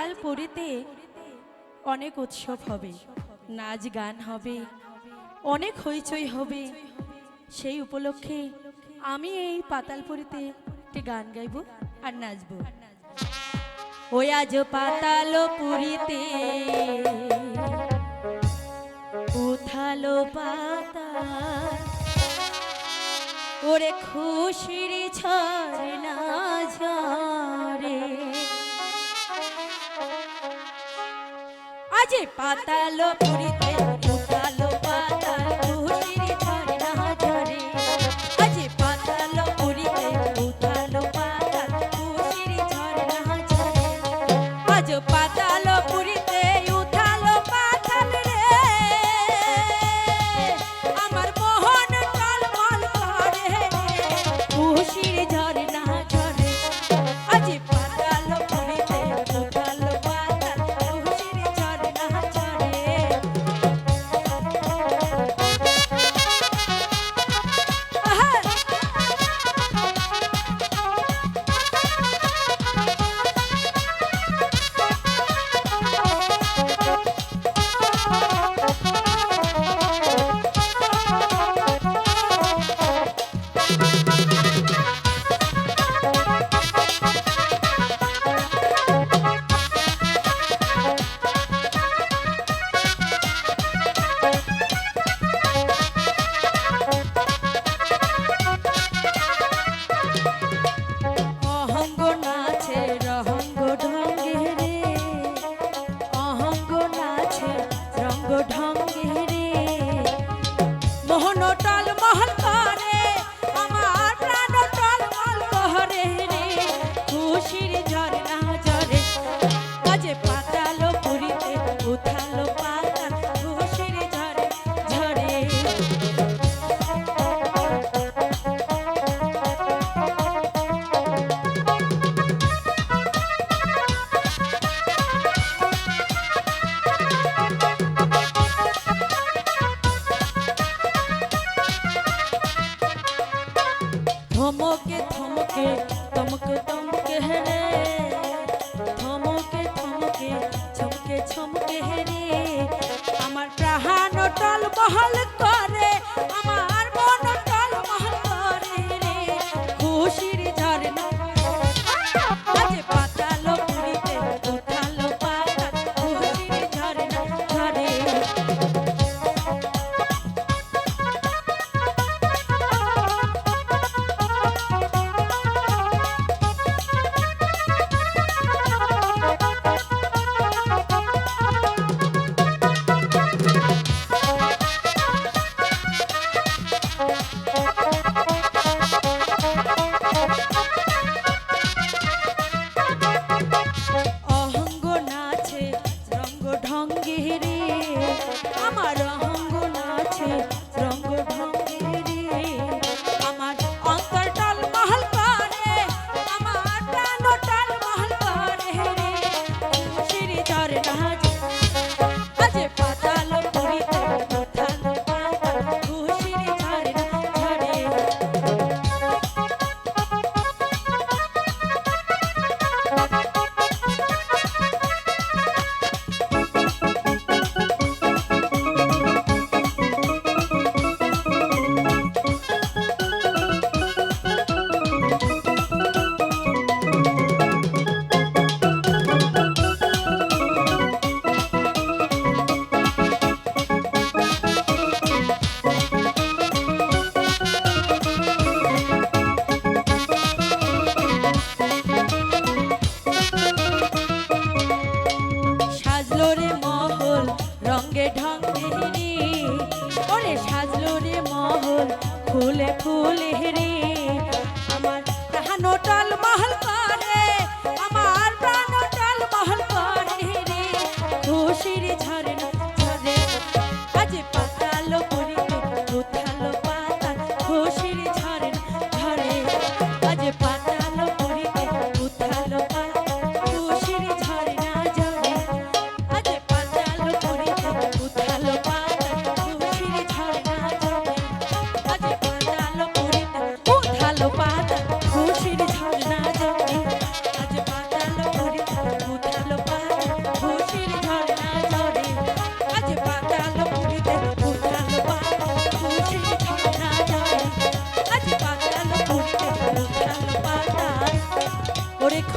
পাতাল পুরীতে অনেক উৎসব হবে, নাচ গান হবে, অনেক হইচই হবে। সেই উপলক্ষে আমি এই পাতাল পাতালপুরিতে একটি গান গাইব আর নাচবো। ওই আজ পাতাল পুরীতে উথালো পাতাল, ওরে খুশির ঝরে না ঝরে। আজ পাতালো পুরীতে থমকে থমকে তমকে তমকে হেরে থমকে থমকে ছমকে ছমকে হেরে আমার প্রাণ টল ঢং মেহেরি ওরে সাজলো রে মহল ফুলে ফুলে হেরি।